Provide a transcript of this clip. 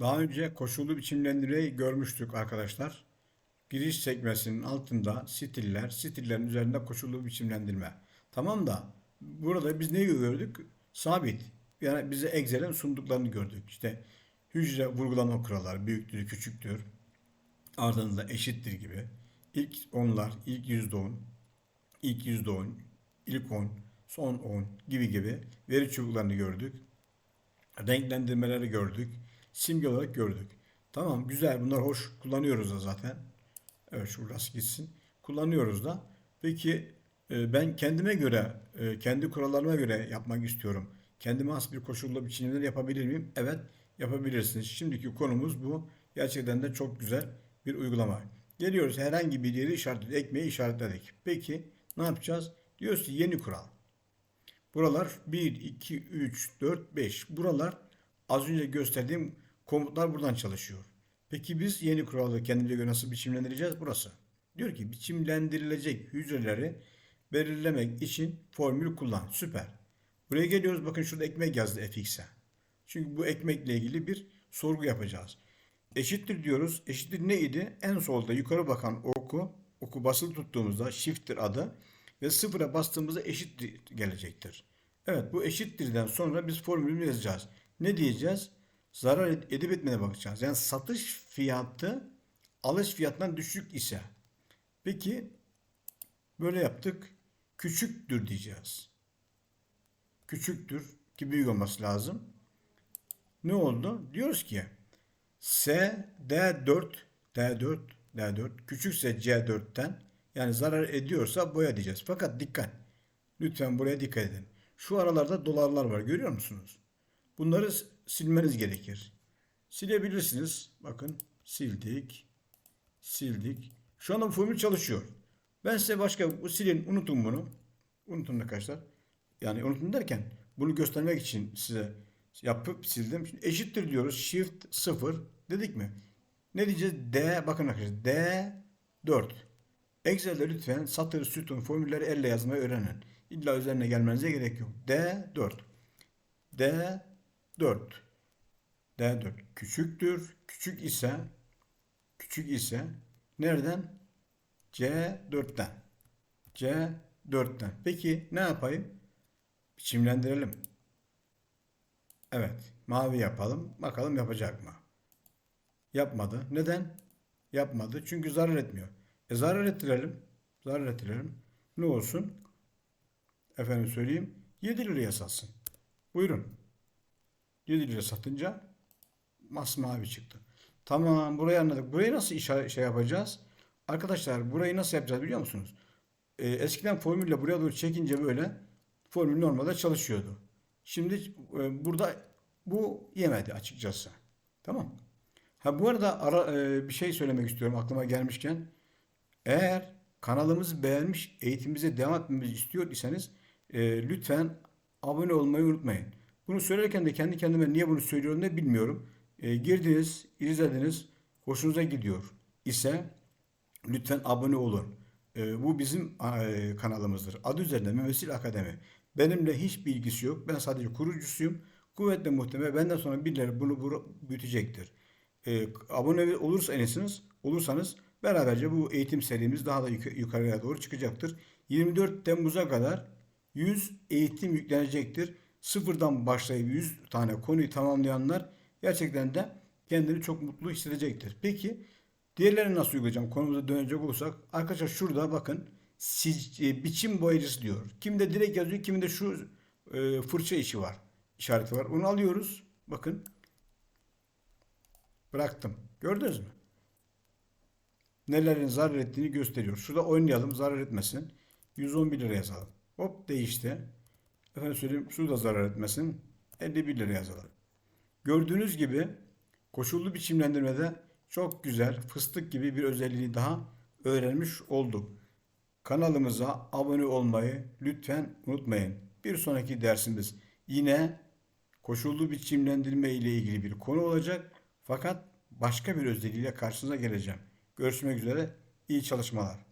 Daha önce koşullu biçimlendirmeyi görmüştük arkadaşlar. Giriş sekmesinin altında stiller, stillerin üzerinde koşullu biçimlendirme. Tamam da burada biz neyi gördük? Sabit. Yani bize Excel'in sunduklarını gördük. İşte hücre vurgulama kuralları büyüktür, küçüktür. Ardından eşittir gibi. İlk onlar, ilk yüzde on, ilk yüzde on, ilk on, son on gibi gibi veri çubuklarını gördük renklendirmeleri gördük. Simge olarak gördük. Tamam güzel bunlar hoş kullanıyoruz da zaten. Evet şurası gitsin. Kullanıyoruz da. Peki e, ben kendime göre, e, kendi kurallarıma göre yapmak istiyorum. Kendime has bir koşulla biçimler yapabilir miyim? Evet yapabilirsiniz. Şimdiki konumuz bu. Gerçekten de çok güzel bir uygulama. Geliyoruz herhangi bir yeri işaretledik. Ekmeği işaretledik. Peki ne yapacağız? Diyoruz ki yeni kural. Buralar 1, 2, 3, 4, 5. Buralar az önce gösterdiğim komutlar buradan çalışıyor. Peki biz yeni kuralı kendimize göre nasıl biçimlendireceğiz? Burası. Diyor ki biçimlendirilecek hücreleri belirlemek için formül kullan. Süper. Buraya geliyoruz. Bakın şurada ekmek yazdı fx'e. Çünkü bu ekmekle ilgili bir sorgu yapacağız. Eşittir diyoruz. Eşittir neydi? En solda yukarı bakan oku, oku basılı tuttuğumuzda shift'tir adı ve sıfıra bastığımızda eşittir gelecektir. Evet bu eşittirden sonra biz formülünü yazacağız. Ne diyeceğiz? Zarar ed- edip etmene bakacağız. Yani satış fiyatı alış fiyatından düşük ise. Peki böyle yaptık. Küçüktür diyeceğiz. Küçüktür ki büyük olması lazım. Ne oldu? Diyoruz ki S D4 D4 D4 küçükse C4'ten yani zarar ediyorsa boya diyeceğiz. Fakat dikkat. Lütfen buraya dikkat edin. Şu aralarda dolarlar var görüyor musunuz? Bunları silmeniz gerekir. Silebilirsiniz. Bakın sildik. Sildik. Şu anda bu formül çalışıyor. Ben size başka bu silin unutun bunu. Unutun arkadaşlar. Yani unutun derken bunu göstermek için size yapıp sildim. Şimdi eşittir diyoruz. Shift 0 dedik mi? Ne diyeceğiz? D bakın arkadaşlar. D 4. Excel'de lütfen satır, sütun, formülleri elle yazmayı öğrenin. İlla üzerine gelmenize gerek yok. D 4. D 4. D 4 küçüktür. Küçük ise küçük ise nereden? C 4'ten. C 4'ten. Peki ne yapayım? Biçimlendirelim. Evet. Mavi yapalım. Bakalım yapacak mı? Yapmadı. Neden? Yapmadı. Çünkü zarar etmiyor. E zarar ettirelim. Zarar ettirelim. Ne olsun? Efendim söyleyeyim. 7 liraya satsın. Buyurun. 7 liraya satınca masmavi çıktı. Tamam burayı anladık. Burayı nasıl işe, şey yapacağız? Arkadaşlar burayı nasıl yapacağız biliyor musunuz? Ee, eskiden formülle buraya doğru çekince böyle formül normalde çalışıyordu. Şimdi e, burada bu yemedi açıkçası. Tamam. Ha bu arada ara, e, bir şey söylemek istiyorum aklıma gelmişken. Eğer kanalımızı beğenmiş, eğitimimize devam etmemizi istiyor iseniz e, lütfen abone olmayı unutmayın. Bunu söylerken de kendi kendime niye bunu söylüyorum ne bilmiyorum. E, girdiniz, izlediniz, hoşunuza gidiyor ise lütfen abone olun. E, bu bizim e, kanalımızdır. Adı üzerinde Müvessil Akademi. Benimle hiç bilgisi yok. Ben sadece kurucusuyum. Kuvvetle muhtemel benden sonra birileri bunu büyütecektir. E, abone olursanız, olursanız beraberce bu eğitim serimiz daha da yuk- yukarıya doğru çıkacaktır. 24 Temmuz'a kadar 100 eğitim yüklenecektir. Sıfırdan başlayıp 100 tane konuyu tamamlayanlar gerçekten de kendini çok mutlu hissedecektir. Peki diğerlerini nasıl uygulayacağım? Konumuza dönecek olursak arkadaşlar şurada bakın e, biçim boyacısı diyor. Kimde direkt yazıyor, kimde şu e, fırça işi var. işareti var. Onu alıyoruz. Bakın Bıraktım. Gördünüz mü? Nelerin zarar ettiğini gösteriyor. Şurada oynayalım zarar etmesin. 111 lira yazalım. Hop değişti. Efendim söyleyeyim şurada zarar etmesin. 51 lira yazalım. Gördüğünüz gibi koşullu biçimlendirmede çok güzel fıstık gibi bir özelliği daha öğrenmiş olduk. Kanalımıza abone olmayı lütfen unutmayın. Bir sonraki dersimiz yine koşullu biçimlendirme ile ilgili bir konu olacak. Fakat başka bir özelliğiyle karşınıza geleceğim. Görüşmek üzere. İyi çalışmalar.